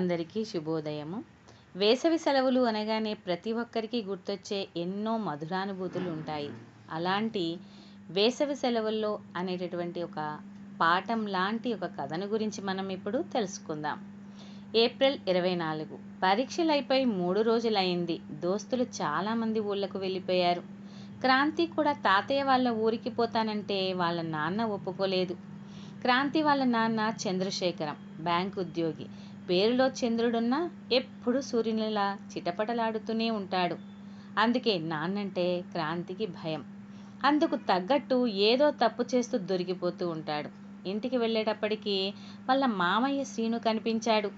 అందరికీ శుభోదయము. వేసవి సెలవులు అనగానే ప్రతి ఒక్కరికి గుర్తొచ్చే ఎన్నో మధురానుభూతులు ఉంటాయి. అలాంటి వేసవి సెలవుల్లో అనేటటువంటి ఒక పాఠం లాంటి ఒక కథను గురించి మనం ఇప్పుడు తెలుసుకుందాం. ఏప్రిల్ ఇరవై నాలుగు. పరీక్షలు అయిపోయి మూడు రోజులైంది. దోస్తులు చాలామంది ఊళ్ళకు వెళ్ళిపోయారు. క్రాంతి కూడా తాతయ్య వాళ్ళ ఊరికి పోతానంటే వాళ్ళ నాన్న ఒప్పుకోలేదు. క్రాంతి వాళ్ళ నాన్న చంద్రశేఖరం బ్యాంక్ ఉద్యోగి. పేరులో చంద్రుడున్నా ఎప్పుడు సూర్యునిలా చిటపటలాడుతూనే ఉంటాడు. అందుకే నాన్నంటే క్రాంతికి భయం. అందుకు తగ్గట్టు ఏదో తప్పు చేస్తూ దొరికిపోతూ ఉంటాడు. ఇంటికి వెళ్ళేటప్పటికి వాళ్ళ మామయ్య శ్రీను కనిపించాడు.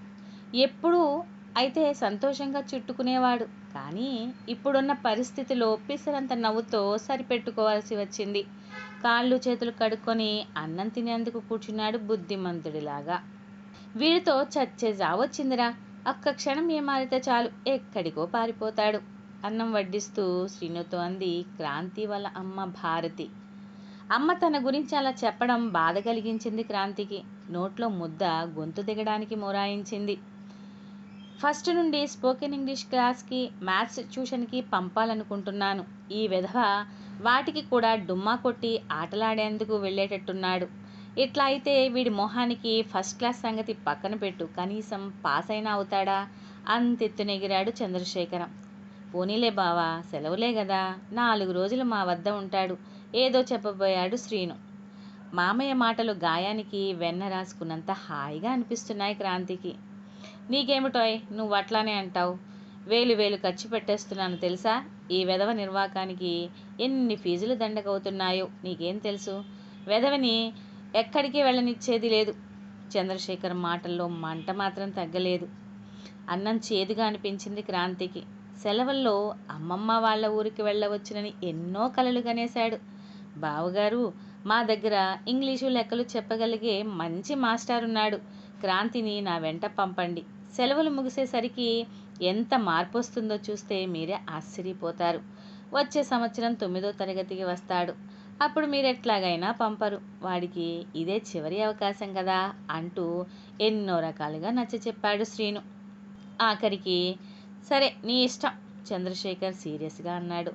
ఎప్పుడూ అయితే సంతోషంగా చుట్టుకునేవాడు. కానీ ఇప్పుడున్న పరిస్థితిలో పిసరంత నవ్వుతో సరిపెట్టుకోవాల్సి వచ్చింది. కాళ్ళు చేతులు కడుక్కొని అన్నం తినేందుకు కూర్చున్నాడు బుద్ధిమంతుడిలాగా. వీడితో చచ్చే జావొచ్చిందిరా ఒక్క క్షణం ఏమారితే చాలు ఎక్కడికో పారిపోతాడు. అన్నం వడ్డిస్తూ శ్రీనుతో అంది క్రాంతి వాళ్ళ అమ్మ భారతి. అమ్మ తన గురించి అలా చెప్పడం బాధ కలిగించింది క్రాంతికి. నోట్లో ముద్ద గొంతు దిగడానికి మొరాయించింది. ఫస్ట్ నుండి స్పోకెన్ ఇంగ్లీష్ క్లాస్కి మ్యాథ్స్ ట్యూషన్కి పంపాలనుకుంటున్నాను. ఈ విధవ వాటికి కూడా డుమ్మా కొట్టి ఆటలాడేందుకు వెళ్ళేటట్టున్నాడు. ఇట్లా అయితే వీడి మొహానికి ఫస్ట్ క్లాస్ సంగతి పక్కన పెట్టు. కనీసం పాస్ అయినా అవుతాడా? అంతెత్తునెగిరాడు చంద్రశేఖరం. పోనీలే బావా సెలవులే కదా నాలుగు రోజులు మా వద్ద ఉంటాడు. ఏదో చెప్పబోయాడు శ్రీను. మామయ్య మాటలు గాయానికి వెన్న రాసుకున్నంత హాయిగా అనిపిస్తున్నాయి క్రాంతికి. నీకేమిటోయ్ నువ్వు అట్లానే అంటావు? వేలు వేలు ఖర్చు పెట్టేస్తున్నాను తెలుసా? ఈ వెధవ నిర్వాకానికి ఎన్ని ఫీజులు దండకవుతున్నాయో నీకేం తెలుసు? వెధవని ఎక్కడికి వెళ్ళనిచ్చేది లేదు. చంద్రశేఖర్ మాటల్లో మంట మాత్రం తగ్గలేదు. అన్నం చేదుగా అనిపించింది క్రాంతికి. సెలవుల్లో అమ్మమ్మ వాళ్ళ ఊరికి వెళ్ళవచ్చునని ఎన్నో కలలు కనేశాడు. బావగారు మా దగ్గర ఇంగ్లీషు లెక్కలు చెప్పగలిగే మంచి మాస్టర్ ఉన్నాడు. క్రాంతిని నా వెంట పంపండి. సెలవులు ముగిసేసరికి ఎంత మార్పు వస్తుందో చూస్తే మీరే ఆశ్చర్యపోతారు. వచ్చే సంవత్సరం తొమ్మిదో తరగతికి వస్తాడు. అప్పుడు మీరు ఎట్లాగైనా పంపరు. వాడికి ఇదే చివరి అవకాశం కదా అంటూ ఎన్నో రకాలుగా నచ్చ చెప్పాడు శ్రీను. ఆఖరికి సరే నీ ఇష్టం చంద్రశేఖర్ సీరియస్గా అన్నాడు.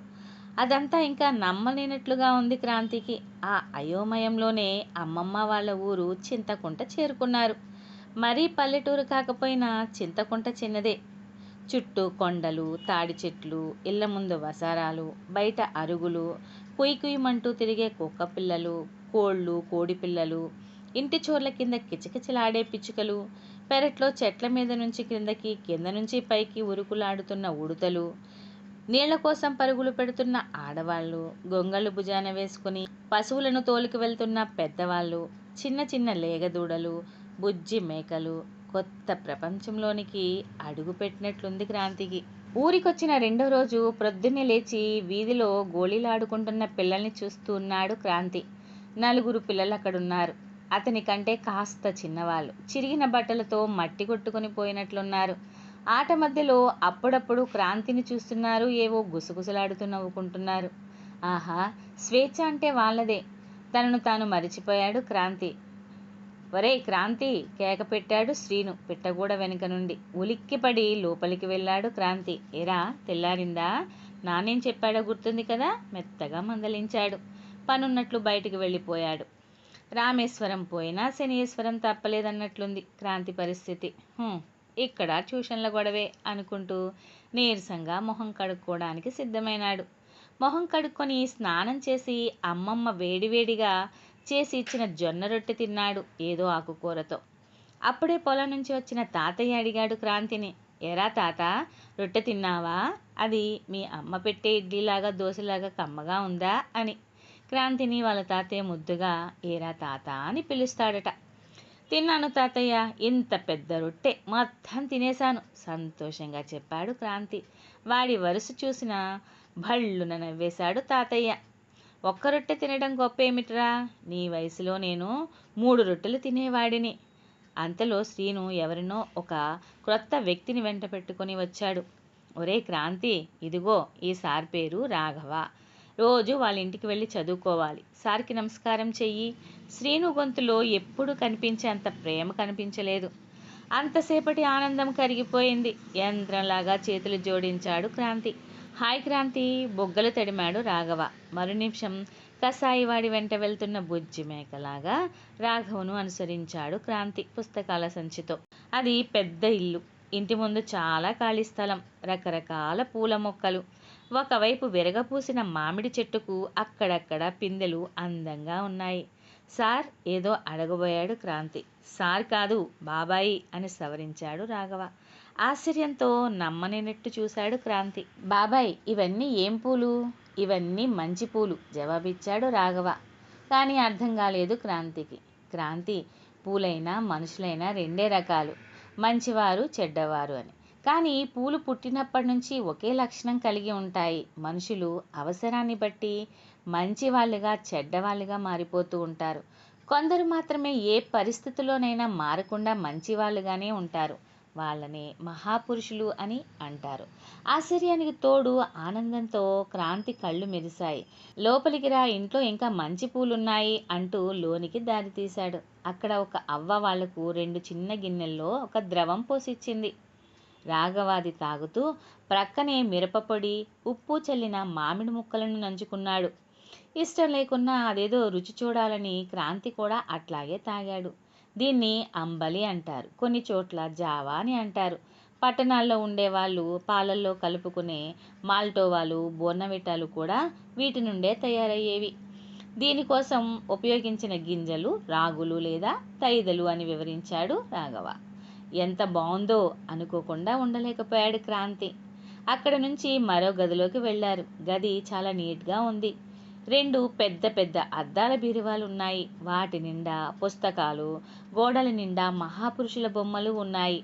అదంతా ఇంకా నమ్మలేనట్లుగా ఉంది క్రాంతికి. ఆ అయోమయంలోనే అమ్మమ్మ వాళ్ళ ఊరు చింతకుంట చేరుకున్నారు. మరీ పల్లెటూరు కాకపోయినా చింతకుంట చిన్నదే. చుట్టూ కొండలు తాడి చెట్లు ఇళ్ళ ముందు వసారాలు బయట అరుగులు కుయ్ కుయ్యమంటూ తిరిగే కుక్క పిల్లలు కోళ్ళు కోడి పిల్లలు ఇంటి చోర్ల కింద కిచకిచలాడే పిచ్చుకలు పెరట్లో చెట్ల మీద నుంచి క్రిందకి కింద నుంచి పైకి ఉరుకులాడుతున్న ఉడుతలు నీళ్ళ కోసం పరుగులు పెడుతున్న ఆడవాళ్ళు గొంగళ్ళు భుజాన వేసుకుని పశువులను తోలుకు వెళ్తున్న పెద్దవాళ్ళు చిన్న చిన్న లేగదూడలు బుజ్జి మేకలు కొత్త ప్రపంచంలోనికి అడుగుపెట్టినట్లుంది క్రాంతికి. ఊరికొచ్చిన రెండో రోజు ప్రొద్దున్నే లేచి వీధిలో గోళీలాడుకుంటున్న పిల్లల్ని చూస్తూ ఉన్నాడు క్రాంతి. నలుగురు పిల్లలు అక్కడున్నారు అతని కంటే కాస్త చిన్నవాళ్ళు. చిరిగిన బట్టలతో మట్టి కొట్టుకుని పోయినట్లున్నారు. ఆట మధ్యలో అప్పుడప్పుడు క్రాంతిని చూస్తున్నారు ఏవో గుసగుసలాడుతూ నవ్వుకుంటున్నారు. ఆహా స్వేచ్ఛ అంటే వాళ్ళదే. తనను తాను మరిచిపోయాడు క్రాంతి. ఒరే క్రాంతి కేక పెట్టాడు శ్రీను పిట్టగూడ వెనుక నుండి. ఉలిక్కిపడి లోపలికి వెళ్ళాడు క్రాంతి. ఎరా తెల్లారిందా? నానేం చెప్పాడో గుర్తుంది కదా? మెత్తగా మందలించాడు. పనున్నట్లు బయటికి వెళ్ళిపోయాడు. రామేశ్వరం పోయినా శనీశ్వరం తప్పలేదన్నట్లుంది క్రాంతి పరిస్థితి. ఇక్కడ ట్యూషన్ల గొడవే అనుకుంటూ నీరసంగా మొహం కడుక్కోవడానికి సిద్ధమైనాడు. మొహం కడుక్కొని స్నానం చేసి అమ్మమ్మ వేడివేడిగా చేసి ఇచ్చిన జొన్న రొట్టె తిన్నాడు ఏదో ఆకుకూరతో. అప్పుడే పొలం నుంచి వచ్చిన తాతయ్య అడిగాడు క్రాంతిని ఎరా తాత రొట్టె తిన్నావా? అది మీ అమ్మ పెట్టే ఇడ్లీలాగా దోశలాగా కమ్మగా ఉందా? అని. క్రాంతిని వాళ్ళ తాతయ్య ముద్దుగా ఏరా తాత అని పిలుస్తాడట. తిన్నాను తాతయ్య ఇంత పెద్ద రొట్టె మొత్తం తినేశాను సంతోషంగా చెప్పాడు క్రాంతి. వాడి వరుస చూసిన భళ్ళున నవ్వేశాడు తాతయ్య. ఒక్క రొట్టె తినడం గొప్ప ఏమిట్రా నీ వయసులో నేను మూడు రొట్టెలు తినేవాడిని. అంతలో శ్రీను ఎవరినో ఒక క్రొత్త వ్యక్తిని వెంట పెట్టుకొని వచ్చాడు. ఒరే క్రాంతి ఇదిగో ఈ సార్ పేరు రాఘవ. రోజు వాళ్ళ ఇంటికి వెళ్ళి చదువుకోవాలి. సార్కి నమస్కారం చెయ్యి. శ్రీను గొంతులో ఎప్పుడు కనిపించేంత ప్రేమ కనిపించలేదు. అంతసేపటి ఆనందం కరిగిపోయింది. యంత్రంలాగా చేతులు జోడించాడు క్రాంతి. హాయ్ క్రాంతి. బొగ్గలు తడిమాడు రాఘవ. మరు నిమిషం కసాయివాడి వెంట వెళ్తున్న బుజ్జి మేకలాగా రాఘవను అనుసరించాడు క్రాంతి పుస్తకాల సంచితో. అది పెద్ద ఇల్లు. ఇంటి ముందు చాలా ఖాళీ స్థలం. రకరకాల పూల మొక్కలు. ఒకవైపు విరగపూసిన మామిడి చెట్టుకు అక్కడక్కడ పిందెలు అందంగా ఉన్నాయి. సార్ ఏదో అడగబోయాడు క్రాంతి. సార్ కాదు బాబాయి అని సవరించాడు రాఘవ. ఆశ్చర్యంతో నమ్మనినట్టు చూశాడు క్రాంతి. బాబాయ్ ఇవన్నీ ఏం పూలు? ఇవన్నీ మంచి పూలు జవాబిచ్చాడు రాఘవ. కానీ అర్థం కాలేదు క్రాంతికి. క్రాంతి పూలైనా మనుషులైనా రెండే రకాలు. మంచివారు చెడ్డవారు అని. కానీ పూలు పుట్టినప్పటి నుంచి ఒకే లక్షణం కలిగి ఉంటాయి. మనుషులు అవసరాన్ని బట్టి మంచివాళ్ళుగా చెడ్డవాళ్ళుగా మారిపోతూ ఉంటారు. కొందరు మాత్రమే ఏ పరిస్థితుల్లోనైనా మారకుండా మంచివాళ్ళుగానే ఉంటారు. వాళ్ళని మహాపురుషులు అని అంటారు. ఆశ్చర్యానికి తోడు ఆనందంతో క్రాంతి కళ్ళు మెరిశాయి. లోపలికి రా ఇంట్లో ఇంకా మంచి పూలున్నాయి అంటూ లోనికి దారి తీశాడు. అక్కడ ఒక అవ్వ వాళ్ళకు రెండు చిన్న గిన్నెల్లో ఒక ద్రవం పోసిచ్చింది. రాఘవాది తాగుతూ ప్రక్కనే మిరపపొడి ఉప్పు చల్లిన మామిడి ముక్కలను నంచుకున్నాడు. ఇష్టం లేకున్నా అదేదో రుచి చూడాలని క్రాంతి కూడా అట్లాగే తాగాడు. దీన్ని అంబలి అంటారు. కొన్ని చోట్ల జావా అని అంటారు. పట్టణాల్లో ఉండేవాళ్ళు పాలల్లో కలుపుకునే మాల్టోవాలు బోర్నవిటాలు కూడా వీటి నుండే తయారయ్యేవి. దీనికోసం ఉపయోగించిన గింజలు రాగులు లేదా తైదలు అని వివరించాడు రాఘవ. ఎంత బాగుందో అనుకోకుండా ఉండలేకపోయాడు క్రాంతి. అక్కడ నుంచి మరో గదిలోకి వెళ్ళారు. గది చాలా నీట్గా ఉంది. రెండు పెద్ద పెద్ద అద్దాల బీరువాలు ఉన్నాయి వాటి నిండా పుస్తకాలు గోడల నిండా మహాపురుషుల బొమ్మలు ఉన్నాయి.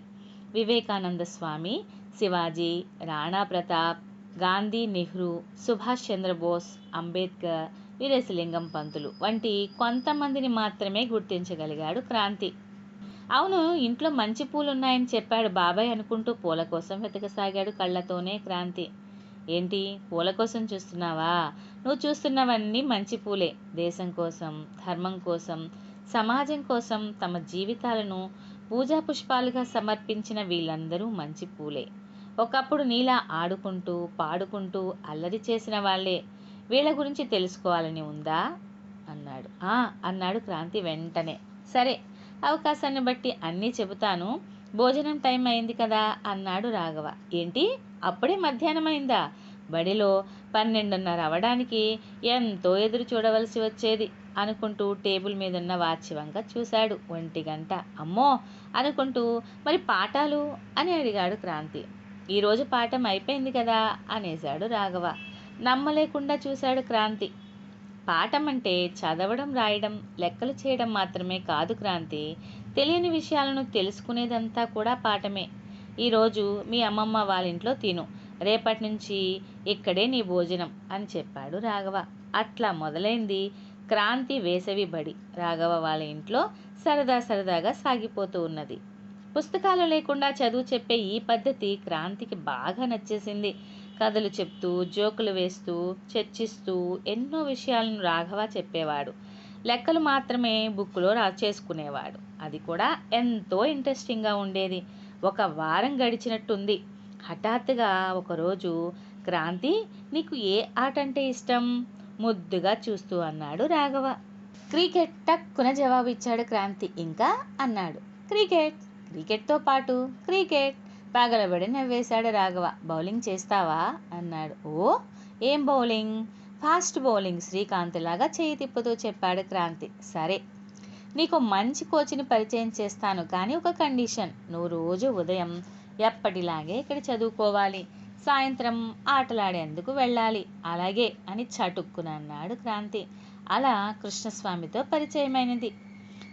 వివేకానంద స్వామి శివాజీ రాణా ప్రతాప్ గాంధీ నెహ్రూ సుభాష్ చంద్రబోస్ అంబేద్కర్ వీరేశలింగం పంతులు వంటి కొంతమందిని మాత్రమే గుర్తించగలిగాడు క్రాంతి. అవును ఇంట్లో మంచి పూలు ఉన్నాయని చెప్పాడు బాబాయ్ అనుకుంటూ పూల కోసం వెతకసాగాడు కళ్ళతోనే క్రాంతి. ఏంటి? పూల కోసం చూస్తున్నావా? నువ్వు చూస్తున్నవన్నీ మంచి పూలే. దేశం కోసం ధర్మం కోసం సమాజం కోసం తమ జీవితాలను పూజా పుష్పాలుగా సమర్పించిన వీళ్ళందరూ మంచి పూలే. ఒకప్పుడు నీలా ఆడుకుంటూ పాడుకుంటూ అల్లరి చేసిన వాళ్ళే. వీళ్ళ గురించి తెలుసుకోవాలని ఉందా? అన్నాడు. ఆ అన్నాడు క్రాంతి వెంటనే. సరే అవకాశాన్ని బట్టి అన్నీ చెబుతాను. భోజనం టైం అయింది కదా? అన్నాడు రాఘవ. ఏంటి? అప్పుడే మధ్యాహ్నమైందా? బడిలో పన్నెండున్నర అవడానికి ఎంతో ఎదురు చూడవలసి వచ్చేది అనుకుంటూ టేబుల్ మీదున్న వాచి వంక చూశాడు ఒంటి గంట. అమ్మో! అనుకుంటూ మరి పాఠాలు? అని అడిగాడు క్రాంతి. ఈరోజు పాఠం అయిపోయింది కదా? అనేశాడు రాఘవ. నమ్మలేకుండా చూశాడు క్రాంతి. పాఠం అంటే చదవడం రాయడం లెక్కలు చేయడం మాత్రమే కాదు క్రాంతి. తెలియని విషయాలను తెలుసుకునేదంతా కూడా పాఠమే. ఈరోజు మీ అమ్మమ్మ వాళ్ళ ఇంట్లో తిను. రేపటి నుంచి ఇక్కడే నీ భోజనం అని చెప్పాడు రాఘవ. అట్లా మొదలైంది క్రాంతి వేసవి బడి. రాఘవ వాళ్ళ ఇంట్లో సరదా సరదాగా సాగిపోతూ ఉన్నది. పుస్తకాలు లేకుండా చదువు చెప్పే ఈ పద్ధతి క్రాంతికి బాగా నచ్చేసింది. కథలు చెప్తూ జోకులు వేస్తూ చర్చిస్తూ ఎన్నో విషయాలను రాఘవ చెప్పేవాడు. లెక్కలు మాత్రమే బుక్లో రా చేసుకునేవాడు. అది కూడా ఎంతో ఇంట్రెస్టింగ్గా ఉండేది. ఒక వారం గడిచినట్టుంది. హఠాత్తుగా ఒకరోజు క్రాంతి నీకు ఏ ఆట అంటే ఇష్టం? ముద్దుగా చూస్తూ అన్నాడు రాఘవ. క్రికెట్ టక్కున జవాబిచ్చాడు క్రాంతి. ఇంకా? అన్నాడు. క్రికెట్ క్రికెట్తో పాటు క్రికెట్ పగలబడి నవ్వేశాడు రాఘవ. బౌలింగ్ చేస్తావా? అన్నాడు. ఓ ఏం బౌలింగ్? ఫాస్ట్ బౌలింగ్ శ్రీకాంత్ లాగా చేయి తిప్పుతూ చెప్పాడు క్రాంతి. సరే నీకు మంచి కోచ్ని పరిచయం చేస్తాను కానీ ఒక కండిషన్. నువ్వు రోజు ఉదయం ఎప్పటిలాగే ఇక్కడ చదువుకోవాలి. సాయంత్రం ఆటలాడేందుకు వెళ్ళాలి. అలాగే అని చటుక్కున అన్నాడు క్రాంతి. అలా కృష్ణస్వామితో పరిచయమైనది.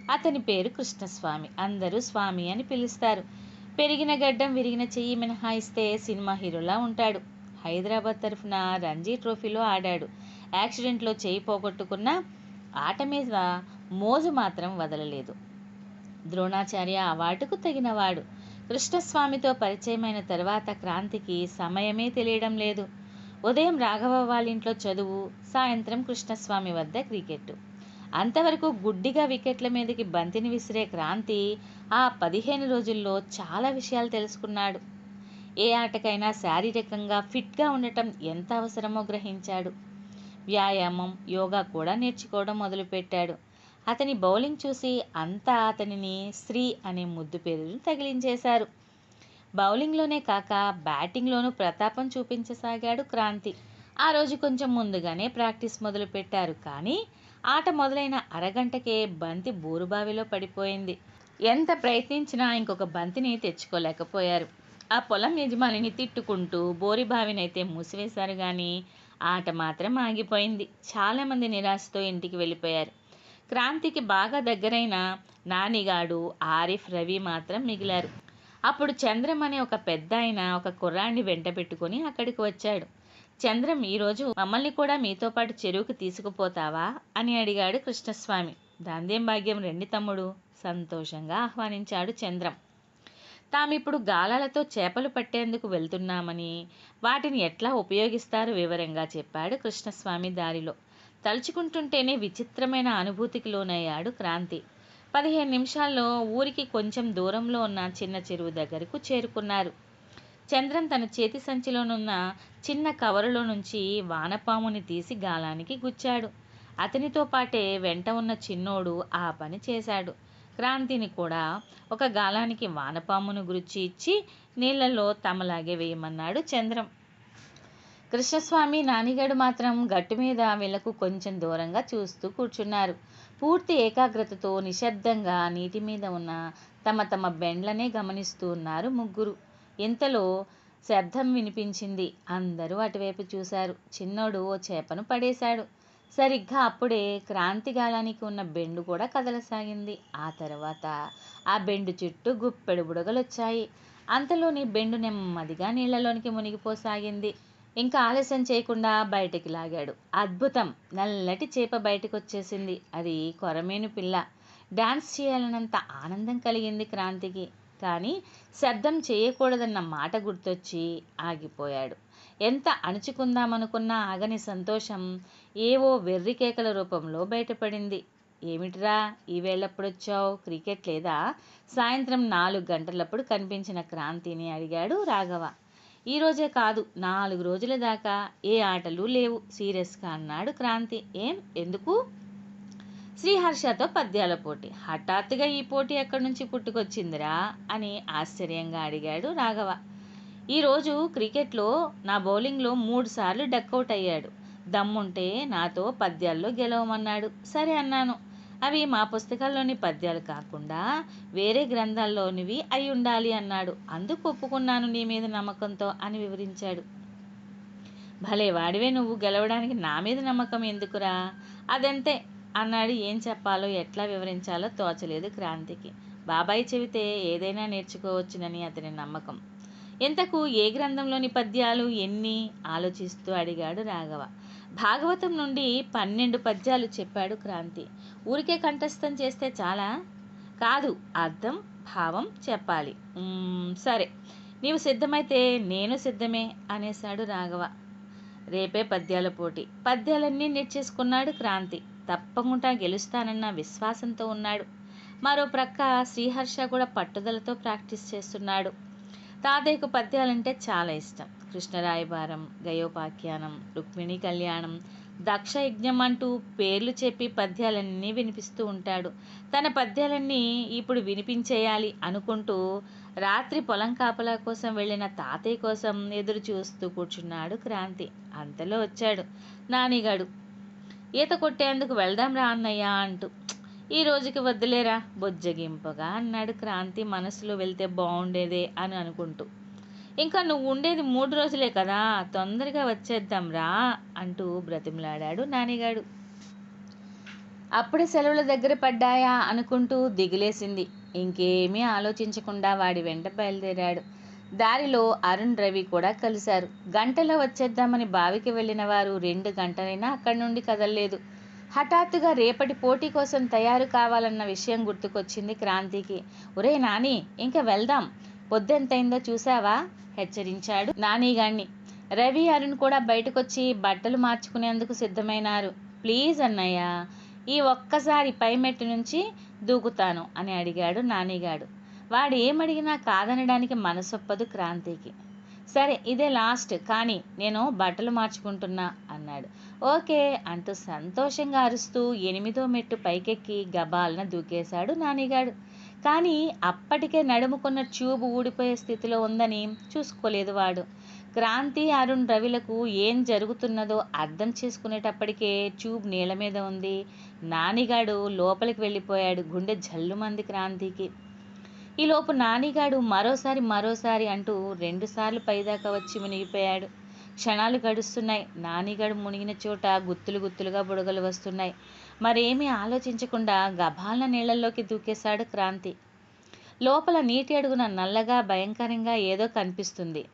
అతని పేరు కృష్ణస్వామి. అందరూ స్వామి అని పిలుస్తారు. పెరిగిన గడ్డం విరిగిన చెయ్యి మినహాయిస్తే సినిమా హీరోలా ఉంటాడు. హైదరాబాద్ తరఫున రంజీ ట్రోఫీలో ఆడాడు. యాక్సిడెంట్లో చేయి పోగొట్టుకున్న ఆట మీద మోజు మాత్రం వదలలేదు. ద్రోణాచార్య అవార్డుకు తగినవాడు. కృష్ణస్వామితో పరిచయమైన తర్వాత క్రాంతికి సమయమే తెలియడం లేదు. ఉదయం రాఘవ వాళ్ళ ఇంట్లో చదువు సాయంత్రం కృష్ణస్వామి వద్ద క్రికెట్ అంతవరకు గుడ్డిగా వికెట్ల మీదకి బంతిని విసిరే క్రాంతి ఆ పదిహేను రోజుల్లో చాలా విషయాలు తెలుసుకున్నాడు. ఏ ఆటకైనా శారీరకంగా ఫిట్గా ఉండటం ఎంత అవసరమో గ్రహించాడు. వ్యాయామం యోగా కూడా నేర్చుకోవడం మొదలుపెట్టాడు. అతని బౌలింగ్ చూసి అంతా అతనిని శ్రీ అనే ముద్దు పేరును తగిలించేశారు. బౌలింగ్లోనే కాక బ్యాటింగ్లోనూ ప్రతాపం చూపించసాగాడు క్రాంతి. ఆ రోజు కొంచెం ముందుగానే ప్రాక్టీస్ మొదలుపెట్టారు కానీ ఆట మొదలైన అరగంటకే బంతి బోరుబావిలో పడిపోయింది. ఎంత ప్రయత్నించినా ఇంకొక బంతిని తెచ్చుకోలేకపోయారు. ఆ పొలం యజమానిని తిట్టుకుంటూ బోరిబావినైతే మూసివేశారు కానీ ఆట మాత్రం ఆగిపోయింది. చాలామంది నిరాశతో ఇంటికి వెళ్ళిపోయారు. క్రాంతికి బాగా దగ్గరైన నానిగాడు ఆరిఫ్ రవి మాత్రం మిగిలారు. అప్పుడు చంద్రం అనే ఒక పెద్ద ఆయన ఒక కుర్రాన్ని వెంట పెట్టుకుని అక్కడికి వచ్చాడు. చంద్రం ఈరోజు మమ్మల్ని కూడా మీతో పాటు చెరువుకి తీసుకుపోతావా? అని అడిగాడు కృష్ణస్వామి. దాందేం భాగ్యం రెండి తమ్ముడు సంతోషంగా ఆహ్వానించాడు చంద్రం. తామిప్పుడు గాలాలతో చేపలు పట్టేందుకు వెళ్తున్నామని వాటిని ఎట్లా ఉపయోగిస్తారో వివరంగా చెప్పాడు కృష్ణస్వామి దారిలో. తలుచుకుంటుంటేనే విచిత్రమైన అనుభూతికి లోనయ్యాడు క్రాంతి. పదిహేను నిమిషాల్లో ఊరికి కొంచెం దూరంలో ఉన్న చిన్న చెరువు దగ్గరకు చేరుకున్నారు. చంద్రం తన చేతి సంచిలోనున్న చిన్న కవరులో నుంచి వానపాముని తీసి గాలానికి గుచ్చాడు. అతనితో పాటే వెంట ఉన్న చిన్నోడు ఆ పని చేశాడు. క్రాంతిని కూడా ఒక గాలానికి వానపామును గురించి ఇచ్చి నీళ్ళలో తమలాగే వేయమన్నాడు చంద్రం. కృష్ణస్వామి నానిగాడు మాత్రం గట్టు మీద వీళ్ళకు కొంచెం దూరంగా చూస్తూ కూర్చున్నారు. పూర్తి ఏకాగ్రతతో నిశ్శబ్దంగా నీటి మీద ఉన్న తమ తమ బెండ్లనే గమనిస్తూ ఉన్నారు ముగ్గురు. ఇంతలో శబ్దం వినిపించింది అందరూ అటువైపు చూశారు. చిన్నోడు ఓ చేపను పడేశాడు. సరిగ్గా అప్పుడే క్రాంతిగాలానికి ఉన్న బెండు కూడా కదలసాగింది. ఆ తర్వాత ఆ బెండు చుట్టూ గుప్పెడు బుడగలొచ్చాయి. అంతలోని బెండు నెమ్మదిగా నీళ్ళలోనికి మునిగిపోసాగింది. ఇంకా ఆలస్యం చేయకుండా బయటికి లాగాడు. అద్భుతం! నల్లటి చేప బయటకు వచ్చేసింది అది కొరమేను పిల్ల. డాన్స్ చేయాలన్నంత ఆనందం కలిగింది క్రాంతికి. కానీ శబ్దం చేయకూడదన్న మాట గుర్తొచ్చి ఆగిపోయాడు. ఎంత అణుచుకుందామనుకున్నా ఆగని సంతోషం ఏవో వెర్రి కేకల రూపంలో బయటపడింది. ఏమిటిరా ఈవేళప్పుడొచ్చావు క్రికెట్ లేదా? సాయంత్రం నాలుగు గంటలప్పుడు కనిపించిన క్రాంతిని అడిగాడు రాఘవ. ఈరోజే కాదు నాలుగు రోజుల దాకా ఏ ఆటలు లేవు. సీరియస్గా అన్నాడు క్రాంతి. ఏం? ఎందుకు? శ్రీహర్షతో పద్యాల పోటీ. హఠాత్తుగా ఈ పోటీ ఎక్కడి నుంచి పుట్టుకొచ్చిందిరా? అని ఆశ్చర్యంగా అడిగాడు రాఘవ. ఈరోజు క్రికెట్లో నా బౌలింగ్లో మూడు సార్లు డక్అవుట్ అయ్యాడు. దమ్ముంటే నాతో పద్యాల్లో గెలవమన్నాడు. సరే అన్నాను. అవి మా పుస్తకాల్లోని పద్యాలు కాకుండా వేరే గ్రంథాల్లోనివి అయి ఉండాలి అన్నాడు. అందుకు ఒప్పుకున్నాను నీ మీద నమ్మకంతో అని వివరించాడు. భలే వాడివే నువ్వు గెలవడానికి నా మీద నమ్మకం ఎందుకురా? అదంతే అన్నాడు. ఏం చెప్పాలో ఎట్లా వివరించాలో తోచలేదు క్రాంతికి. బాబాయ్ చెబితే ఏదైనా నేర్చుకోవచ్చునని అతని నమ్మకం. ఇంతకు ఏ గ్రంథంలోని పద్యాలు ఎన్ని? ఆలోచిస్తూ అడిగాడు రాఘవ. భాగవతం నుండి పన్నెండు పద్యాలు చెప్పాడు క్రాంతి. ఊరికే కంఠస్థం చేస్తే చాలా? కాదు అర్థం భావం చెప్పాలి. సరే నీవు సిద్ధమైతే నేను సిద్ధమే అనేశాడు రాఘవ. రేపే పద్యాల పోటీ. పద్యాలన్నీ నేర్చేసుకున్నాడు క్రాంతి. తప్పకుండా గెలుస్తానన్న విశ్వాసంతో ఉన్నాడు. మరో ప్రక్క శ్రీహర్ష కూడా పట్టుదలతో ప్రాక్టీస్ చేస్తున్నాడు. తాతయ్యకు పద్యాలంటే చాలా ఇష్టం. కృష్ణరాయబారం గయోపాఖ్యానం రుక్మిణి కళ్యాణం దక్ష యజ్ఞం అంటూ పేర్లు చెప్పి పద్యాలన్నీ వినిపిస్తూ ఉంటాడు. తన పద్యాలన్నీ ఇప్పుడు వినిపించేయాలి అనుకుంటూ రాత్రి పొలం కాపలా కోసం వెళ్ళిన తాతయ్య కోసం ఎదురు చూస్తూ కూర్చున్నాడు క్రాంతి. అంతలో వచ్చాడు. నానిగాడు ఈత కొట్టేందుకు వెళ్దాం రా అన్నయ్య అంటూ. ఈ రోజుకి వద్దులేరా బొజ్జగింపగా అన్నాడు క్రాంతి మనసులో వెళ్తే బాగుండేదే అని అనుకుంటూ. ఇంకా నువ్వు ఉండేది మూడు రోజులే కదా తొందరగా వచ్చేద్దాం రా అంటూ బ్రతిమలాడాడు నానిగాడు. అప్పుడే సెలవుల దగ్గర పడ్డాయా అనుకుంటూ దిగులేసింది. ఇంకేమీ ఆలోచించకుండా వాడి వెంట బయలుదేరాడు. దారిలో అరుణ్ రవి కూడా కలిశారు. గంటలో వచ్చేద్దామని బావికి వెళ్ళిన వారు రెండు గంటలైనా అక్కడి నుండి కదలలేదు. హఠాత్తుగా రేపటి పోటీ కోసం తయారు కావాలన్న విషయం గుర్తుకొచ్చింది క్రాంతికి. ఒరే నాని ఇంకా వెళ్దాం. పొద్దెంతైందో చూసావా? హెచ్చరించాడు నానీగాణ్ణి. రవి అరుణ్ కూడా బయటకొచ్చి బట్టలు మార్చుకునేందుకు సిద్ధమైనారు. ప్లీజ్ అన్నయ్య ఈ ఒక్కసారి పై మెట్టు నుంచి దూకుతాను అని అడిగాడు నానిగాడు. వాడు ఏమడిగినా కాదనడానికి మనసొప్పదు క్రాంతికి. సరే ఇదే లాస్ట్ కానీ నేను బట్టలు మార్చుకుంటున్నా అన్నాడు. ఓకే అంటూ సంతోషంగా అరుస్తూ ఎనిమిదో మెట్టు పైకెక్కి గబాలన దూకేశాడు నానిగాడు. కానీ అప్పటికే నడుముకున్న ట్యూబ్ ఊడిపోయే స్థితిలో ఉందని చూసుకోలేదు వాడు. క్రాంతి అరుణ్ రవిలకు ఏం జరుగుతున్నదో అర్థం చేసుకునేటప్పటికే ట్యూబ్ నీళ్ళ మీద ఉంది. నానిగాడు లోపలికి వెళ్ళిపోయాడు గుండె జల్లుమంది క్రాంతికి. ఈలోపు నానిగాడు మరోసారి మరోసారి అంటూ రెండుసార్లు పైదాకా వచ్చి మునిగిపోయాడు. క్షణాలు గడుస్తున్నాయి. నానిగాడు మునిగిన చోట గుత్తులు గుత్తులుగా బుడగలు వస్తున్నాయి. మరేమీ ఆలోచించకుండా గభాలన నీళ్ళల్లోకి దూకేశాడు క్రాంతి. లోపల నీటి అడుగున నల్లగా భయంకరంగా ఏదో కనిపిస్తుంది.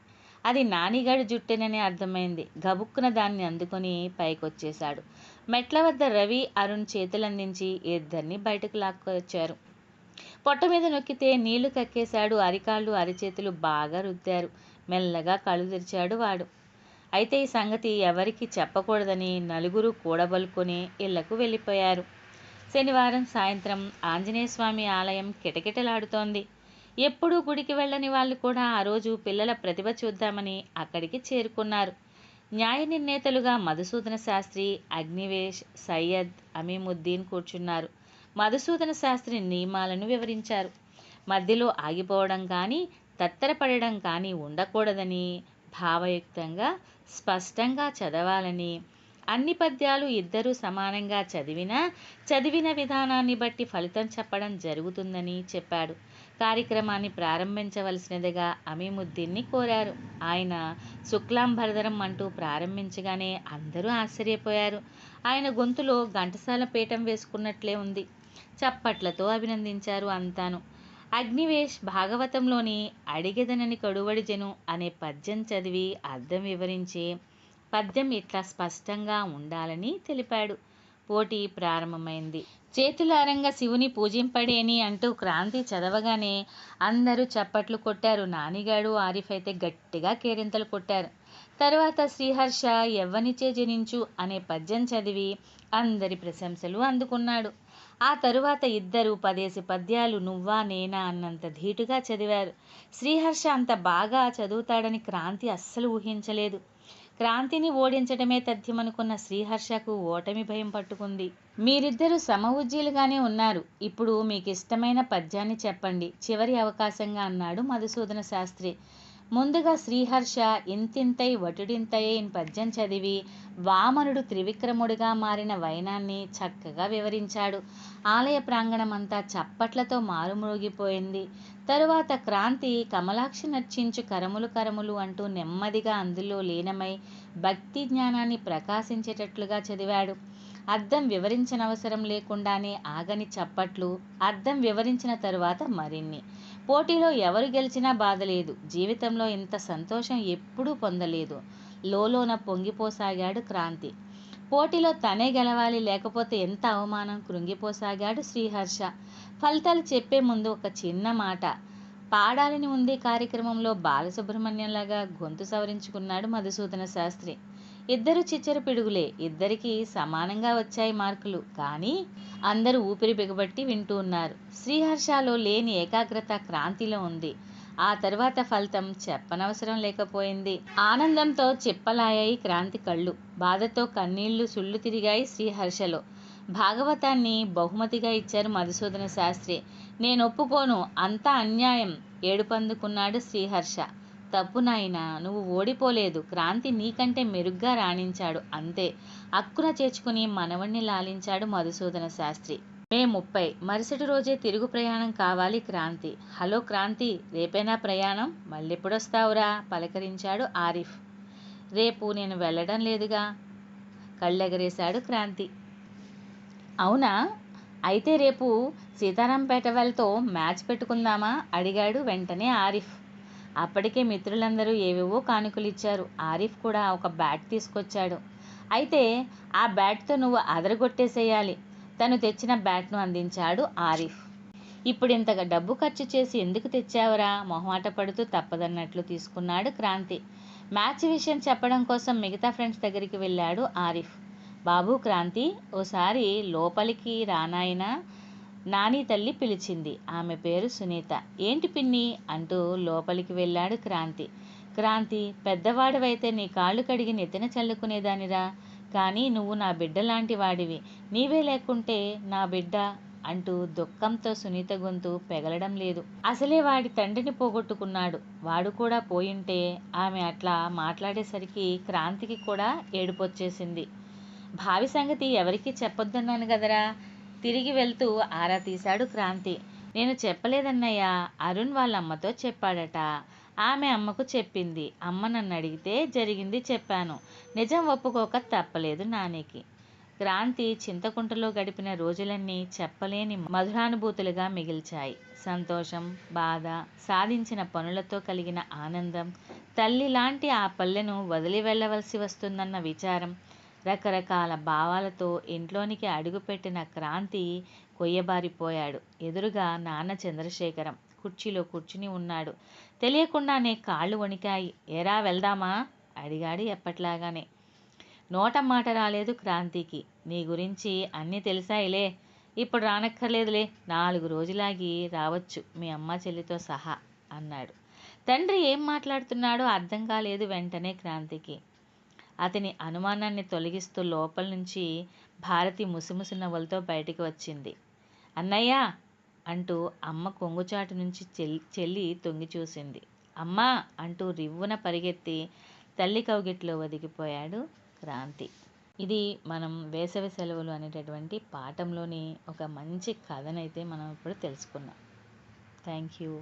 అది నానిగాడి జుట్టేనని అర్థమైంది. గబుక్కున దాన్ని అందుకొని పైకొచ్చేశాడు. మెట్ల వద్ద రవి అరుణ్ చేతులందించి ఇద్దరిని బయటకు లాక్కొచ్చారు. పొట్ట మీద నొక్కితే నీళ్ళు కక్కేశాడు. అరికాళ్ళు అరిచేతులు బాగా రుద్దారు. మెల్లగా కళ్ళు తెరిచాడు వాడు. అయితే ఈ సంగతి ఎవరికి చెప్పకూడదని నలుగురు కూడబలుకొని ఇళ్ళకు వెళ్ళిపోయారు. శనివారం సాయంత్రం ఆంజనేయ స్వామి ఆలయం కిటకిటలాడుతోంది. ఎప్పుడూ గుడికి వెళ్ళని వాళ్ళు కూడా ఆ రోజు పిల్లల ప్రతిభ చూద్దామని అక్కడికి చేరుకున్నారు. న్యాయ నిర్ణేతలుగా మధుసూదన శాస్త్రి అగ్నివేష్ సయ్యద్ అమీముద్దీన్ కూర్చున్నారు. మధుసూదన శాస్త్రి నియమాలను వివరించారు. మధ్యలో ఆగిపోవడం కానీ తత్తరపడడం కానీ ఉండకూడదని భావయుక్తంగా స్పష్టంగా చదవాలని. అన్ని పద్యాలు ఇద్దరూ సమానంగా చదివినా చదివిన విధానాన్ని బట్టి ఫలితం చెప్పడం జరుగుతుందని చెప్పాడు. కార్యక్రమాన్ని ప్రారంభించవలసినదిగా అమీముద్దీన్ని కోరారు. ఆయన శుక్లాంబరధరం అంటూ ప్రారంభించగానే అందరూ ఆశ్చర్యపోయారు. ఆయన గొంతులో ఘంటసాల పీఠం వేసుకున్నట్లే ఉంది. చప్పట్లతో అభినందించారు అంతాను. అగ్నివేష్ భాగవతంలోని అడిగెదనని కడువడి జను అనే పద్యం చదివి అర్థం వివరించి పద్యం ఇట్లా స్పష్టంగా ఉండాలని తెలిపాడు. పోటీ ప్రారంభమైంది. చేతులారంగా శివుని పూజింపడేని అంటూ క్రాంతి చదవగానే అందరూ చప్పట్లు కొట్టారు. నానిగాడు ఆరిఫ్ అయితే గట్టిగా కేరింతలు కొట్టారు. తర్వాత శ్రీహర్ష ఎవ్వనిచే జనించు అనే పద్యం చదివి అందరి ప్రశంసలు అందుకున్నాడు. ఆ తరువాత ఇద్దరు పదేసి పద్యాలు నువ్వా నేనా అన్నంత ధీటుగా చదివారు. శ్రీహర్ష అంత బాగా చదువుతాడని క్రాంతి అస్సలు ఊహించలేదు. క్రాంతిని ఓడించడమే తథ్యమనుకున్న శ్రీహర్షకు ఓటమి భయం పట్టుకుంది. మీరిద్దరూ సమవుజ్జీలుగానే ఉన్నారు. ఇప్పుడు మీకు ఇష్టమైన పద్యాన్ని చెప్పండి. చివరి అవకాశంగా అన్నాడు మధుసూదన శాస్త్రి. ముందుగా శ్రీహర్ష ఇంతింతై వటుడింతై పద్యం చదివి వామనుడు త్రివిక్రముడిగా మారిన వైనాన్ని చక్కగా వివరించాడు. ఆలయ ప్రాంగణమంతా చప్పట్లతో మారుమ్రోగిపోయింది. తరువాత క్రాంతి కమలాక్షి నర్చించు కరములు కరములు అంటూ నెమ్మదిగా అందులో లీనమై భక్తి జ్ఞానాన్ని ప్రకాశించేటట్లుగా చదివాడు. అర్థం వివరించనవసరం లేకుండానే ఆగని చప్పట్లు అర్థం వివరించిన తరువాత మరిన్ని. పోటీలో ఎవరు గెలిచినా బాధ లేదు. జీవితంలో ఇంత సంతోషం ఎప్పుడూ పొందలేదు. లోలోన పొంగిపోసాగాడు క్రాంతి. పోటీలో తనే గెలవాలి లేకపోతే ఎంత అవమానం కృంగిపోసాగాడు శ్రీహర్ష. ఫలితాలు చెప్పే ముందు ఒక చిన్న మాట. పాడాలని ఉంది కార్యక్రమంలో బాలసుబ్రహ్మణ్యంలాగా గొంతు సవరించుకున్నాడు మధుసూదన శాస్త్రి. ఇద్దరు చిచ్చర పిడుగులే. ఇద్దరికీ సమానంగా వచ్చాయి మార్కులు. కానీ అందరూ ఊపిరి బిగబట్టి వింటూ ఉన్నారు. శ్రీహర్షలో లేని ఏకాగ్రత క్రాంతిలో ఉంది. ఆ తర్వాత ఫలితం చెప్పనవసరం లేకపోయింది. ఆనందంతో చిప్పలాయాయి క్రాంతి కళ్ళు. బాధతో కన్నీళ్ళు సుళ్ళు తిరిగాయి శ్రీహర్షలో. భాగవతాన్ని బహుమతిగా ఇచ్చారు మధుసూదన శాస్త్రి. నేను ఒప్పుకోను అంతా అన్యాయం. ఏడుపందుకున్నాడు శ్రీహర్ష. తప్పు నాయనా నువ్వు ఓడిపోలేదు. క్రాంతి నీకంటే మెరుగ్గా రాణించాడు. అంతే. అక్కున చేర్చుకుని మనవణ్ణి లాలించాడు మధుసూదన శాస్త్రి. మే ముప్పై. మరుసటి రోజే తిరుగు ప్రయాణం కావాలి క్రాంతి. హలో క్రాంతి రేపేనా ప్రయాణం? మళ్ళెప్పుడొస్తావురా? పలకరించాడు ఆరిఫ్. రేపు నేను వెళ్ళడం లేదుగా? కళ్ళెగరేశాడు క్రాంతి. అవునా? అయితే రేపు సీతారాంపేట వెళ్తో మ్యాచ్ పెట్టుకుందామా? అడిగాడు వెంటనే ఆరిఫ్. అప్పటికే మిత్రులందరూ ఏవేవో కానుకలు ఇచ్చారు ఆరిఫ్ కూడా ఒక బ్యాట్ తీసుకొచ్చాడు. అయితే ఆ బ్యాట్తో నువ్వు అదరగొట్టేసేయాలి. తను తెచ్చిన బ్యాట్ను అందించాడు ఆరిఫ్. ఇప్పుడు ఇంతగా డబ్బు ఖర్చు చేసి ఎందుకు తెచ్చావురా? మొహమాట పడుతూ తప్పదన్నట్లు తీసుకున్నాడు క్రాంతి. మ్యాచ్ విషయం చెప్పడం కోసం మిగతా ఫ్రెండ్స్ దగ్గరికి వెళ్ళాడు ఆరిఫ్. బాబు క్రాంతి ఓసారి లోపలికి రానాయనా? నాని తల్లి పిలిచింది. ఆమె పేరు సునీత. ఏంటి పిన్ని? అంటూ లోపలికి వెళ్ళాడు క్రాంతి. క్రాంతి పెద్దవాడవైతే నీ కాళ్ళు కడిగి నెత్తిన చల్లుకునేదానిరా. కానీ నువ్వు నా బిడ్డ లాంటి వాడివి నీవే లేకుంటే నా బిడ్డ అంటూ దుఃఖంతో సునీత గొంతు పెగలడం లేదు. అసలే వాడి తండ్రిని పోగొట్టుకున్నాడు. వాడు కూడా పోయింటే ఆమె అట్లా మాట్లాడేసరికి క్రాంతికి కూడా ఏడుపొచ్చేసింది. భావి సంగతి ఎవరికీ చెప్పొద్దన్నాను కదరా. తిరిగి వెళ్తూ ఆరా తీశాడు క్రాంతి. నేను చెప్పలేదన్నయ్యా అరుణ్ వాళ్ళ అమ్మతో చెప్పాడట. ఆమె అమ్మకు చెప్పింది. అమ్మ నన్ను అడిగితే జరిగింది చెప్పాను. నిజం ఒప్పుకోక తప్పలేదు నానికి. క్రాంతి చింతకుంటలో గడిపిన రోజులన్నీ చెప్పలేని మధురానుభూతులుగా మిగిల్చాయి. సంతోషం బాధ సాధించిన పనులతో కలిగిన ఆనందం తల్లి లాంటి ఆ పల్లెను వదిలి వెళ్ళవలసి వస్తుందన్న విచారం రకరకాల భావాలతో ఇంట్లోనికి అడుగుపెట్టిన క్రాంతి కొయ్యబారిపోయాడు. ఎదురుగా నాన్న చంద్రశేఖరం కుర్చీలో కూర్చుని ఉన్నాడు. తెలియకుండానే కాళ్ళు వణికాయి. ఏరా వెళ్దామా? అడిగాడు ఎప్పట్లాగానే. నోట మాట రాలేదు క్రాంతికి. నీ గురించి అన్నీ తెలిసాయిలే. ఇప్పుడు రానక్కర్లేదులే. నాలుగు రోజులాగి రావచ్చు. మీ అమ్మ చెల్లితో సహా అన్నాడు. తండ్రి ఏం మాట్లాడుతున్నాడో అర్థం కాలేదు వెంటనే క్రాంతికి. అతని అనుమానాన్ని తొలగిస్తూ లోపల నుంచి భారతి ముసిముసి నవ్వులతో బయటికి వచ్చింది. అన్నయ్య అంటూ అమ్మ కొంగుచాటు నుంచి చెల్లి చెల్లి తొంగి చూసింది. అమ్మా అంటూ రివ్వున పరిగెత్తి తల్లి కౌగిట్లో ఒదిగిపోయాడు క్రాంతి. ఇది మనం వేసవి సెలవులు అనేటటువంటి పాఠంలోని ఒక మంచి కథనైతే మనం ఇప్పుడు తెలుసుకున్నాం. Thank you.